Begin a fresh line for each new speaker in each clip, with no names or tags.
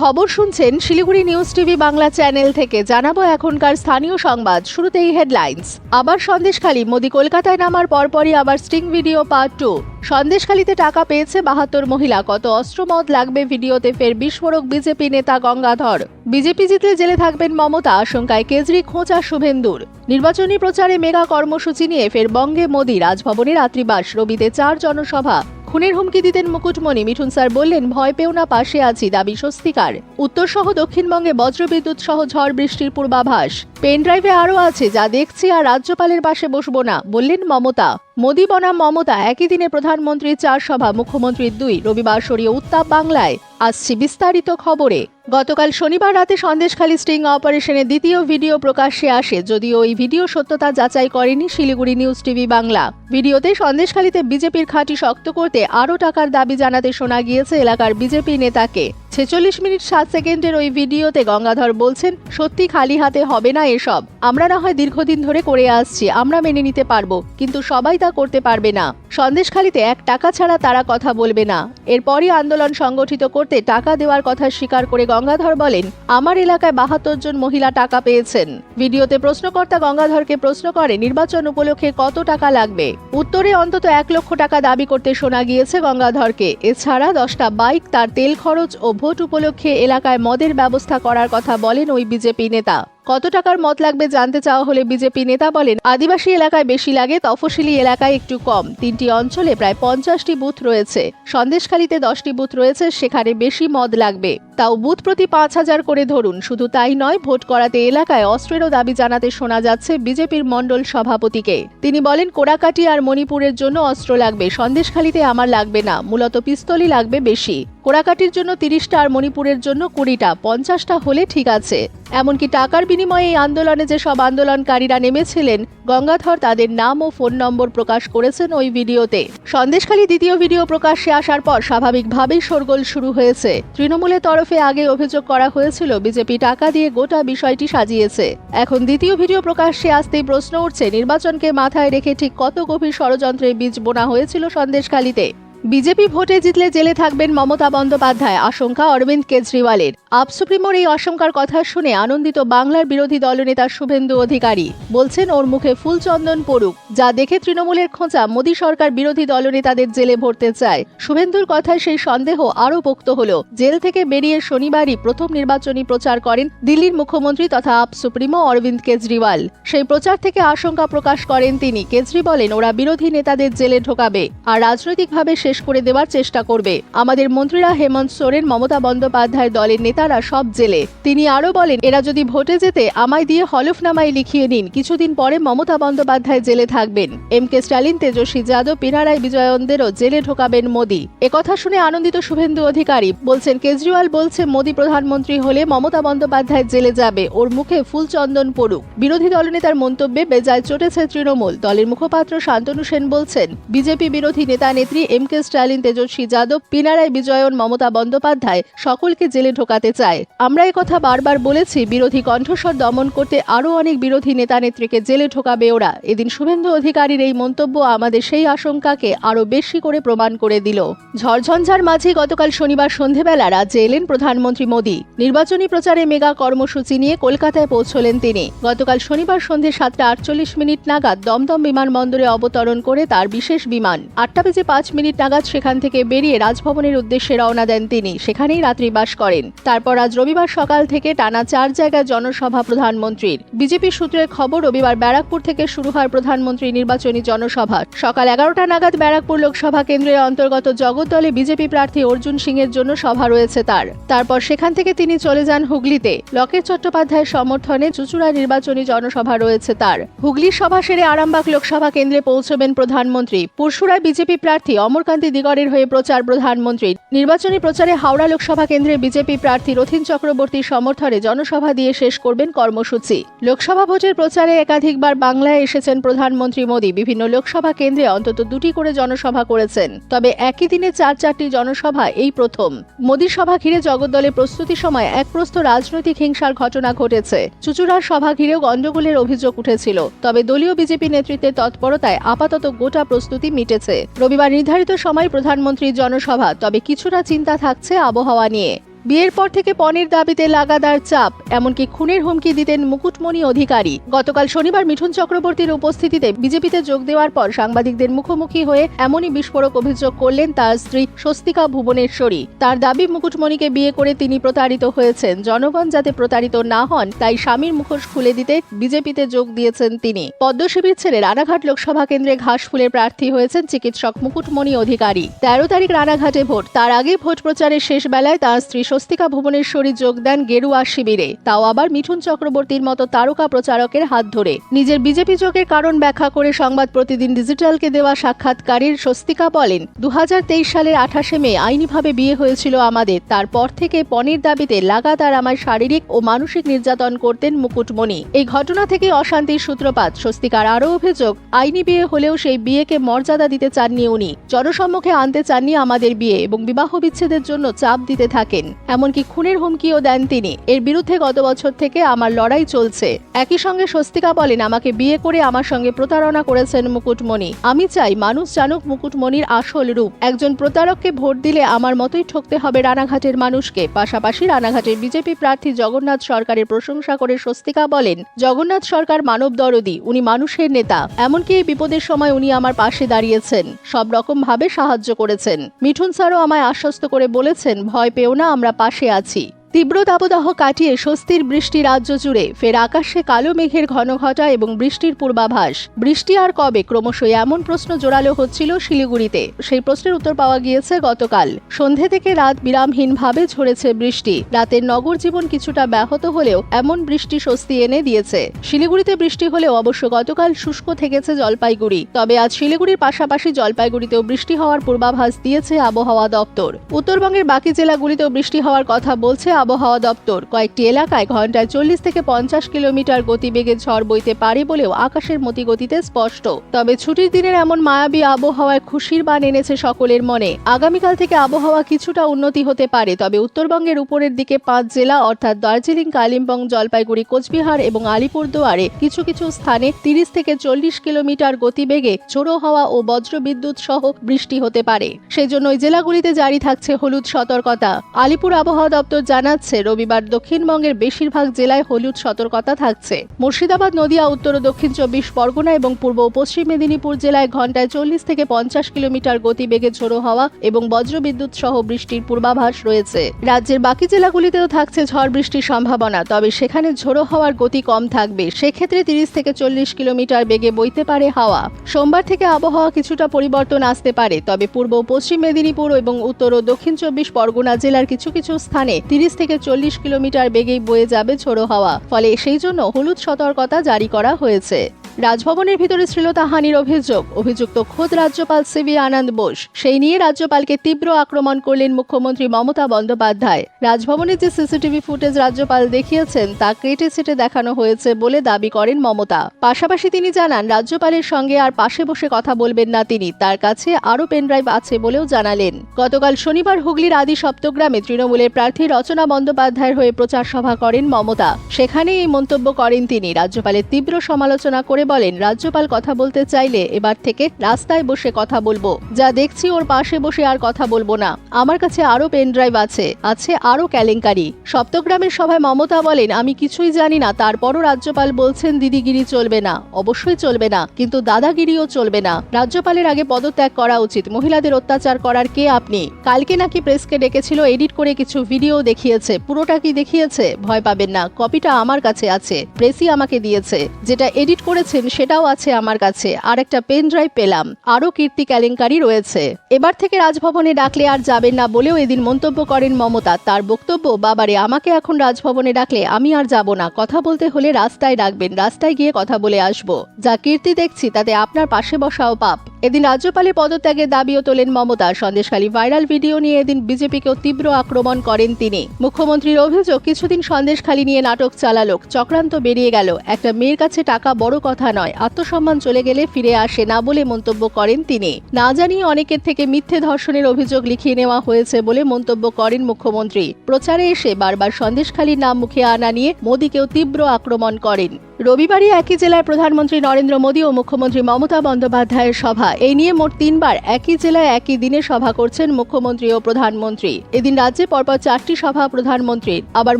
খবর শুনছেন Siliguri news TV Bangla channel থেকে। জানাব এখনকার স্থানীয় সংবাদ। শুরুতেই হেডলাইন্স আবার সন্দেশখালী, মোদি কলকাতায় নামার পরপরই আবার স্টিং ভিডিও পার্ট টু সন্দেশখালীতে টাকা পেয়েছে বাহাত্তর মহিলা। কত অস্ত্রমদ লাগবে ভিডিওতে ফের বিস্ফোরক বিজেপি নেতা গঙ্গাধর। বিজেপি জিতলে জেলে থাকবেন মমতা, আশঙ্কায় কেজরি খোঁচা শুভেন্দুর। নির্বাচনী প্রচারে মেগা কর্মসূচি নিয়ে ফের বঙ্গে মোদি। রাজভবনে রাত্রিবাস, রবিতে চার জনসভা। খুনের হুমকি দিতেন মুকুটমণি। মিঠুন স্যার বললেন, ভয় পেও না, পাশে আছি দাবি স্বস্তিকার। উত্তর সহ দক্ষিণবঙ্গে বজ্রবিদ্যুৎ সহ ঝড় বৃষ্টির পূর্বাভাস। পেনড্রাইভে আরও আছে, যা দেখছি আর রাজ্যপালের পাশে বসবো না, বললেন মমতা। মোদী বনাম মমতা, একই দিনে প্রধানমন্ত্রীর চার সভা, মুখ্যমন্ত্রীর দুই, রবিবার সরিয়ে উত্তাপ বাংলায়। আসছি বিস্তারিত খবরে। গতকাল শনিবার রাতে সন্দেশখালী স্টিং অপারেশনের দ্বিতীয় ভিডিও প্রকাশ্যে আসে। যদিও এই ভিডিও সত্যতা যাচাই করেনি শিলিগুড়ি নিউজ টিভি বাংলা। ভিডিওতে সন্দেশখালীতে বিজেপির খাঁটি শক্ত করতে আরও টাকার দাবি জানাতে শোনা গিয়েছে এলাকার বিজেপি নেতাকে। ছেচল্লিশ মিনিট সাত সেকেন্ডের ওই ভিডিওতে গঙ্গাধর বলছেন, সত্যি খালি হাতে হবে না এসব। আমরা না হয় দীর্ঘদিন ধরে করে আসছি, আমরা মেনে নিতে পারব, কিন্তু সবাই তা করতে পারবে না। সন্দেশখালীতে এক টাকা ছাড়া তারা কথা বলবে না। এরপরই আন্দোলন সংগঠিত করতে টাকা দেওয়ার কথা স্বীকার করে গঙ্গাধর বলেন, আমার এলাকায় বাহাত্তর জন মহিলা টাকা পেয়েছেন। ভিডিওতে প্রশ্নকর্তা গঙ্গাধরকে প্রশ্ন করে, নির্বাচন উপলক্ষে কত টাকা লাগবে? উত্তরে অন্তত এক লক্ষ টাকা দাবি করতে শোনা গিয়েছে গঙ্গাধরকে। এছাড়া দশটা বাইক, তার তেল খরচ ও ভোট উপলক্ষে এলাকায় মদের ব্যবস্থা করার কথা বলেন ওই বিজেপি নেতা। কত টাকার মত লাগবে জানতে চাওয়া হলে বিজেপি নেতা বলেন, আদিবাসী এলাকায় বেশি লাগে, তফসিলি এলাকায় একটু কম। তিনটি অঞ্চলে প্রায় পঞ্চাশটি বুথ রয়েছে। সন্দেশখালীতে দশটি বুথ রয়েছে, সেখানে বেশি মদ লাগবে। তাও বুথ প্রতি পাঁচ হাজার করে ধরুন। শুধু তাই নয়, ভোট করাতে এলাকায় অস্ত্রেরও দাবি জানাতে শোনা যাচ্ছে বিজেপির মণ্ডল সভাপতিকে। তিনি বলেন, কোড়াকাটি আর মণিপুরের জন্য অস্ত্র লাগবে, সন্দেশখালীতে আমার লাগবে না, মূলত পিস্তলই লাগবে বেশি। কোড়াকাটির জন্য তিরিশটা আর মণিপুরের জন্য কুড়িটা, পঞ্চাশটা হলে ঠিক আছে। এমনকি টাকার বিনিময়ে এই আন্দোলনে যে সব আন্দোলনকারীরা নেমেছিলেন, গঙ্গাধর তাদের নাম ও ফোন নম্বর প্রকাশ করেছেন ওই ভিডিওতে। সন্দেশখালী দ্বিতীয় ভিডিও প্রকাশ্যে আসার পর স্বাভাবিকভাবেই শোরগোল শুরু হয়েছে। তৃণমূলের তরফে আগে অভিযোগ করা হয়েছিল, বিজেপি টাকা দিয়ে গোটা বিষয়টি সাজিয়েছে। এখন দ্বিতীয় ভিডিও প্রকাশ্যে আসতেই প্রশ্ন উঠছে, নির্বাচনকে মাথায় রেখে ঠিক কত গভীর ষড়যন্ত্রের বীজ বোনা হয়েছিল সন্দেশখালীতে? বিজেপি ভোটে জিতলে জেলে থাকবেন মমতা বন্দ্যোপাধ্যায়, আশঙ্কা অরবিন্দ কেজরিওয়ালের। আপ সুপ্রিমোর এই আশঙ্কার কথা শুনে আনন্দিত বাংলার বিরোধী দলনেতা শুভেন্দু অধিকারী বলছেন, ওর মুখে ফুল চন্দন পড়ুক। যা দেখে তৃণমূলের খোঁচা, মোদী সরকার বিরোধী দলনেতাদের জেলে ভরতে চায়। শুভেন্দুর কথায় সেই সন্দেহ আরও পোক্ত হল। জেল থেকে বেরিয়ে শনিবারই প্রথম নির্বাচনী প্রচার করেন দিল্লির মুখ্যমন্ত্রী তথা আপ সুপ্রিমো অরবিন্দ কেজরিওয়াল। সেই প্রচার থেকে আশঙ্কা প্রকাশ করেন তিনি। কেজরি বলেন, ওরা বিরোধী নেতাদের জেলে ঢোকাবে। আর রাজনৈতিকভাবে শেষ করে দেওয়ার চেষ্টা করবে। আমাদের মন্ত্রীরা হেমন্ত সোরেন, মমতা বন্দ্যোপাধ্যায়ের দলের নেতারা সব জেলে। তিনি আরও বলেন, এরা যদি ভোটে যেতে আমায় দিয়ে হলফনামায় লিখিয়ে নিন, কিছুদিন পরে মমতা বন্দ্যোপাধ্যায় জেলে থাকবেন। এম কে স্টালিন তেজস্বী যাদব পিনারায় বিজয়নদেরও জেলে ঢোকাবেন মোদী। একথা শুনে আনন্দিত শুভেন্দু অধিকারী বলছেন, কেজরিওয়াল বলছে, মোদী প্রধানমন্ত্রী হলে মমতা বন্দ্যোপাধ্যায় জেলে যাবে, ওর মুখে ফুল চন্দন পড়ুক। বিরোধী দলনেতার মন্তব্যে বেজায় চটেছে তৃণমূল। দলের মুখপাত্র শান্তনু সেন বলছেন, বিজেপি বিরোধী নেতা নেত্রী এম কে স্টালিন তেজস্বী যাদব পিনারায় বিজয়ন, মমতা বন্দ্যোপাধ্যায় সকলকে জেলে ঢোকাতে চায়। আমরা কথা বারবার বলেছি, বিরোধী কণ্ঠস্বর দমন করতে আরও অনেক বিরোধী নেতা নেত্রীকে জেলে ঢোকাবে ওরা। এদিন শুভেন্দু অধিকারীর এই মন্তব্য আমাদের সেই আশঙ্কাকে আরও বেশি করে প্রমাণ করে দিল। ঝড়ঝঞ্ঝার মাঝে গতকাল শনিবার সন্ধেবেলা রাজ্যে এলেন প্রধানমন্ত্রী মোদী। নির্বাচনী প্রচারে মেগা কর্মসূচি নিয়ে কলকাতায় পৌঁছলেন তিনি। গতকাল শনিবার সন্ধে সাতটা আটচল্লিশ মিনিট নাগাদ দমদম বিমানবন্দরে অবতরণ করে তার বিশেষ বিমান। আটটা বেজে পাঁচ মিনিট নাগাদ সেখান থেকে বেরিয়ে রাজভবনের উদ্দেশ্যে রওনা দেন তিনি। সেখানেই রাত্রিবাস করেন। তারপর আজ রবিবার সকাল থেকে টানা চার জায়গায় জনসভা প্রধানমন্ত্রীর। বিজেপি সূত্রের খবর, রবিবার ব্যারাকপুর থেকে শুরু হয় প্রধানমন্ত্রী নির্বাচনী জনসভা। সকাল এগারোটা নাগাদ ব্যারাকপুর লোকসভা কেন্দ্রের অন্তর্গত জগদ্দলে বিজেপি প্রার্থী অর্জুন সিং এর জন্য সভা রয়েছে তার। তারপর সেখান থেকে তিনি চলে যান হুগলিতে। লকেট চট্টোপাধ্যায়ের সমর্থনে চুচুড়া নির্বাচনী জনসভা রয়েছে তার। হুগলির সভা সেরে আরামবাগ লোকসভা কেন্দ্রে পৌঁছবেন প্রধানমন্ত্রী। পুরশুরায় বিজেপি প্রার্থী অমরকান্তি দিগরের হয়ে প্রচার প্রধানমন্ত্রী। নির্বাচনী প্রচারে হাওড়া লোকসভা কেন্দ্রে বিজেপি প্রার্থী রথিন চক্রবর্তীর সমর্থনে জনসভা দিয়ে শেষ করবেন কর্মসূচি। লোকসভা ভোটের প্রচারে একাধিকবার বাংলায় এসেছেন প্রধানমন্ত্রী মোদী। বিভিন্ন লোকসভা কেন্দ্রে অন্তত দুটি করে জনসভা করেছেন। তবে একই দিনে চার চারটি জনসভা এই প্রথম। মোদীর সভা ঘিরে জগদ্দলে প্রস্তুতি সময় এক প্রস্ত রাজনৈতিক হিংসার ঘটনা ঘটেছে। চুচুড়ার সভা ঘিরেও গণ্ডগোলের অভিযোগ উঠেছিল। তবে দলীয় বিজেপি নেতৃত্বের তৎপরতায় আপাতত গোটা প্রস্তুতি মিটেছে। রবিবার নির্ধারিত সময় প্রধানমন্ত্রীর জনসভা তবে কিছুটা চিন্তা থাকছে আবহাওয়া নিয়ে। বিয়ের পর থেকে পণের দাবিতে লাগাতার চাপ, এমনকি খুনের হুমকি দিতেন মুকুটমণি অধিকারী। গতকাল শনিবার মিঠুন চক্রবর্তীর উপস্থিতিতে বিজেপিতে যোগ দেওয়ার পর সাংবাদিকদের মুখোমুখি হয়ে এমনই বিস্ফোরক অভিযোগ করলেন তার স্ত্রী স্বস্তিকা ভুবনেশ্বরী। তার দাবি, মুকুটমণিকে বিয়ে করে তিনি প্রতারিত হয়েছেন। জনগণ যাতে প্রতারিত না হন, তাই স্বামীর মুখোশ খুলে দিতে বিজেপিতে যোগ দিয়েছেন তিনি। পদ্মশিবির ছেড়ে রানাঘাট লোকসভা কেন্দ্রে ঘাসফুলের প্রার্থী হয়েছেন চিকিৎসক মুকুটমণি অধিকারী। তেরো তারিখ রানাঘাটে ভোট। তার আগে ভোট প্রচারের শেষ বেলায় তার স্ত্রী স্বস্তিকা ভুবনেশ্বরী যোগ দেন গেরুয়া শিবিরে। তাও আবার মিঠুন চক্রবর্তীর মতো তারকা প্রচারকের হাত ধরে। নিজের বিজেপি যোগের কারণ ব্যাখ্যা করে সংবাদ প্রতিদিন ডিজিটালকে দেওয়া সাক্ষাৎকারীর স্বস্তিকা বলেন দু হাজার তেইশ সালের আঠাশে মে আইনিভাবে বিয়ে হয়েছিল আমাদের। তারপর থেকে পণের দাবিতে লাগাতার আমার শারীরিক ও মানসিক নির্যাতন করতেন মুকুটমণি। এই ঘটনা থেকে অশান্তির সূত্রপাত। স্বস্তিকার আরও অভিযোগ, আইনি বিয়ে হলেও সেই বিয়েকে মর্যাদা দিতে চাননি উনি। জনসম্মুখে আনতে চাননি আমাদের বিয়ে এবং বিবাহ বিচ্ছেদের জন্য চাপ দিতে থাকেন। এমনকি খুনের হুমকিও দেন তিনি। এর বিরুদ্ধে গত বছর থেকে আমার লড়াই চলছে। একই সঙ্গে স্বস্তিকা বলেন, আমাকে বিয়ে করে আমার সঙ্গে প্রতারণা করেছেন মুকুটমণি। আমি চাই মানুষ জানুক মুকুটমণির আসল রূপ। একজন প্রতারককে ভোট দিলে আমার মতোই ঠকতে হবে রানাঘাটের মানুষকে। পাশাপাশি রানাঘাটের বিজেপি প্রার্থী জগন্নাথ সরকারের প্রশংসা করে স্বস্তিকা বলেন, জগন্নাথ সরকার মানব দরদি, উনি মানুষের নেতা। এমনকি এই বিপদের সময় উনি আমার পাশে দাঁড়িয়েছেন। সব রকম ভাবে সাহায্য করেছেন। মিঠুন স্যারও আমায় আশ্বস্ত করে বলেছেন, ভয় পেও না, আমরা পাশে আছি। তীব্র দাবদাহ কাটিয়ে স্বস্তির বৃষ্টি রাজ্য জুড়ে। ফের আকাশে কালো মেঘের ঘন ঘটা এবং বৃষ্টির পূর্বাভাস। বৃষ্টি আর কবে? ক্রমশই এমন প্রশ্ন জোরালো হচ্ছিল শিলিগুড়িতে। সেই প্রশ্নের উত্তর পাওয়া গিয়েছে গতকাল। সন্ধে থেকে রাত বিরামহীনভাবে ঝরেছে বৃষ্টি। রাতের নগর জীবন কিছুটা ব্যাহত হলেও এমন বৃষ্টি স্বস্তি এনে দিয়েছে। শিলিগুড়িতে বৃষ্টি হলেও অবশ্য গতকাল শুষ্ক থেকেছে জলপাইগুড়ি। তবে আজ শিলিগুড়ির পাশাপাশি জলপাইগুড়িতেও বৃষ্টি হওয়ার পূর্বাভাস দিয়েছে আবহাওয়া দপ্তর। উত্তরবঙ্গের বাকি জেলাগুলিতেও বৃষ্টি হওয়ার কথা বলছে আবহাওয়া দপ্তর। কয়েকটি এলাকায় ঘন্টায় চল্লিশ থেকে পঞ্চাশ কিলোমিটার গতিবেগে ঝড় বইতে পারে বলেও আকাশের মতি গতিতে স্পষ্ট। তবে ছুটির দিনের এমন মায়াবী আবহাওয়ায় খুশির বান এনেছে সকলের মনে। আগামীকাল থেকে আবহাওয়া কিছুটা উন্নতি হতে পারে, তবে উত্তরবঙ্গের উপরের দিকে পাঁচ জেলা অর্থাৎ দার্জিলিং, কালিম্পং, জলপাইগুড়ি, কোচবিহার এবং আলিপুরদুয়ারে কিছু কিছু স্থানে তিরিশ থেকে চল্লিশ কিলোমিটার গতিবেগে ঝোড়ো হওয়া ও বজ্রবিদ্যুৎ সহ বৃষ্টি হতে পারে। সেজন্য জেলাগুলিতে জারি থাকছে হলুদ সতর্কতা। আলিপুর আবহাওয়া দপ্তর জানাচ্ছে, রবিবার দক্ষিণবঙ্গের বেশিরভাগ জেলায় হলুদ সতর্কতা থাকছে। মুর্শিদাবাদ, নদিয়া, উত্তর ও দক্ষিণ চব্বিশ পরগনা এবং পূর্ব ও পশ্চিম মেদিনীপুর জেলায় ঘন্টায় চল্লিশ থেকে পঞ্চাশ কিলোমিটার গতিবেগে ঝোড়ো হওয়া এবং বজ্রবিদ্যুৎ সহ বৃষ্টির পূর্বাভাস রয়েছে। রাজ্যের বাকি জেলাগুলিতেও থাকছে ঝড় বৃষ্টির সম্ভাবনা, তবে সেখানে ঝোড়ো হওয়ার গতি কম থাকবে। সেক্ষেত্রে তিরিশ থেকে চল্লিশ কিলোমিটার বেগে বইতে পারে হাওয়া। সোমবার থেকে আবহাওয়া কিছুটা পরিবর্তন আসতে পারে, তবে পূর্ব পশ্চিম মেদিনীপুর এবং উত্তর ও দক্ষিণ চব্বিশ পরগনা জেলার কিছু কিছু স্থানে তিরিশ থেকে চল্লিশ কিলোমিটার বেগেই বয়ে যাবে ঝোড়ো হাওয়া। ফলে সেই জন্য হলুদ সতর্কতা জারি করা হয়েছে। রাজভবনের ভিতরে শ্লীলতাহানির অভিযোগ। অভিযুক্ত খোদ রাজ্যপাল সিবি আনন্দ বোস। সেই নিয়ে রাজ্যপালকে তীব্র আক্রমণ করলেন মুখ্যমন্ত্রী মমতা বন্দ্যোপাধ্যায়। রাজভবনের যে সিসিটিভি ফুটেজ রাজ্যপাল দেখিয়েছেন, তা কেটে ছেটে দেখানো হয়েছে বলে দাবি করেন মমতা। পাশাপাশি তিনি জানান, রাজ্যপালের সঙ্গে আর পাশে বসে কথা বলবেন না তিনি। তার কাছে আরও পেনড্রাইভ আছে বলেও জানালেন। গতকাল শনিবার হুগলির আদি সপ্তগ্রামে তৃণমূলের প্রার্থী রচনা বন্দ্যোপাধ্যায়ের হয়ে প্রচার সভা করেন মমতা। সেখানে এই মন্তব্য করেন তিনি। রাজ্যপালের তীব্র সমালোচনা করে বলেন, রাজ্যপাল কথা বলতে চাইলে এবার থেকে রাস্তায় বসে কথা বলব। যা দেখছি ওর পাশে বসে আর কথা বলব না। আমার কাছে আরও পেনড্রাইভ আছে আছে আরও কেলেঙ্কারি। সপ্তগ্রামের সভায় মমতা বলেন, আমি কিছুই জানি না, তারপরও রাজ্যপাল বলছেন দিদিগিরি চলবে না। অবশ্যই চলবে না, কিন্তু দাদাগিরিও চলবে না। রাজ্যপালের আগে পদত্যাগ করা উচিত, মহিলাদের অত্যাচার করার কে আপনি? কালকে নাকি প্রেসকে ডেকেছিল, এডিট করে কিছু ভিডিও দেখিয়েছে, পুরোটা কি দেখিয়েছে? ভয় পাবেন না, কপিটা আমার কাছে আছে, প্রেসই আমাকে দিয়েছে, যেটা এডিট করেছেন সেটাও আছে আমার কাছে। আর একটা পেন ড্রাইভ পেলাম। আরও কীর্তি কেলেঙ্কারি রয়েছে। এবার থেকে রাজভবনে ডাকলে আর যাবেন না বলেও এদিন মন্তব্য করেন মমতা। তার বক্তব্য, বাবারে, আমাকে এখন রাজভবনে ডাকলে আমি আর যাব না। কথা বলতে হলে রাস্তায় ডাকবেন। রাস্তায় গিয়ে কথা বলে আসব। যা কীর্তি দেখছি, তাতে আপনার পাশে বসাও পাপ। এদিন রাজ্যপালের পদত্যাগের দাবিও তোলেন মমতা। সন্দেশখালী ভাইরাল ভিডিও নিয়ে এদিন বিজেপিকেও তীব্র আক্রমণ করেন তিনি। মুখ্যমন্ত্রীর অভিযোগ, কিছুদিন সন্দেশখালী নিয়ে নাটক চালালো। চক্রান্ত বেরিয়ে গেল। একটা মেয়ের কাছে টাকা বড় কথা নয়। আত্মসম্মান চলে গেলে ফিরে আসে না বলে মন্তব্য করেন তিনি। না জানিয়ে অনেকের থেকে মিথ্যে ধর্ষণের অভিযোগ লিখিয়ে নেওয়া হয়েছে বলে মন্তব্য করেন মুখ্যমন্ত্রী। প্রচারে এসে বারবার সন্দেশখালীর নাম মুখে আনা নিয়ে মোদীকেও তীব্র আক্রমণ করেন। রবিবারই একই জেলায় প্রধানমন্ত্রী নরেন্দ্র মোদী ও মুখ্যমন্ত্রী মমতা বন্দ্যোপাধ্যায়ের সভা। এই নিয়ে মোট তিনবার একই জেলায় একই দিনে সভা করছেন মুখ্যমন্ত্রী ও প্রধানমন্ত্রী। এদিন রাজ্যে পরপর চারটি সভা প্রধানমন্ত্রীর। আবার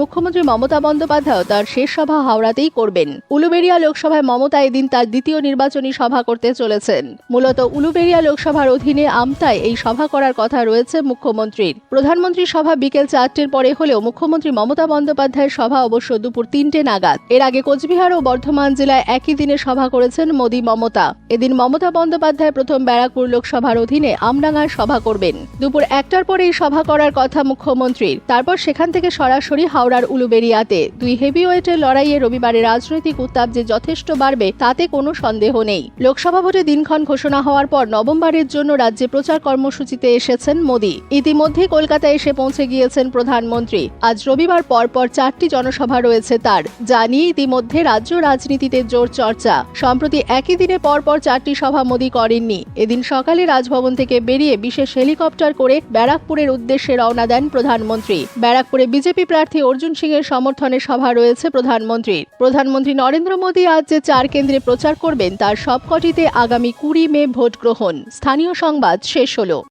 মুখ্যমন্ত্রী মমতা বন্দ্যোপাধ্যায় তার শেষ সভা হাওড়াতেই করবেন। উলুবেড়িয়া লোকসভায় মমতা এদিন তার দ্বিতীয় নির্বাচনী সভা করতে চলেছেন। মূলত উলুবেড়িয়া লোকসভার অধীনে আমতায় এই সভা করার কথা রয়েছে মুখ্যমন্ত্রীর। প্রধানমন্ত্রীর সভা বিকেল চারটের পরে হলেও মুখ্যমন্ত্রী মমতা বন্দ্যোপাধ্যায়ের সভা অবশ্য দুপুর তিনটে নাগাদ। এর আগে কোচবিহার ও বর্ধমান জেলায় একই দিনে সভা করেছেন মোদী মমতা। এদিন মমতা বন্দ্যোপাধ্যায় প্রথম ব্যারাকপুর লোকসভার অধীনে আমডাঙ্গায় সভা করবেন। দুপুর একটার পরে এই সভা করার কথা মুখ্যমন্ত্রীর। তারপর সেখান থেকে সরাসরি হাওড়ার উলুবেরিয়াতে। দুই হেভিওয়েটের লড়াইয়ে রবিবারে রাজনৈতিক উত্তাপ যে যথেষ্ট বাড়বে, তাতে কোনো সন্দেহ নেই। লোকসভা ভোটে দিনক্ষণ ঘোষণা হওয়ার পর নভেম্বরের জন্য রাজ্যে প্রচার কর্মসূচিতে এসেছেন মোদী। ইতিমধ্যে কলকাতায় এসে পৌঁছে গিয়েছেন প্রধানমন্ত্রী। আজ রবিবার পরপর চারটি জনসভা রয়েছে তার, যা নিয়ে ইতিমধ্যে রাজ্য রাজনীতিতে জোর চর্চা। সম্প্রতি একই দিনে পরপর চারটি সভা মোদী করেননি। এদিন সকালে রাজভবন থেকে বেরিয়ে বিশেষ হেলিকপ্টার করে ব্যারাকপুরের উদ্দেশ্যে রওনা দেন প্রধানমন্ত্রী। ব্যারাকপুরে বিজেপি প্রার্থী অর্জুন সিং এর সমর্থনে সভা রয়েছে প্রধানমন্ত্রীর। প্রধানমন্ত্রী নরেন্দ্র মোদী আজ যে চার কেন্দ্রে প্রচার করবেন, তার সবকটিতে আগামী কুড়ি মে ভোট গ্রহণ স্থানীয় সংবাদ শেষ হলো।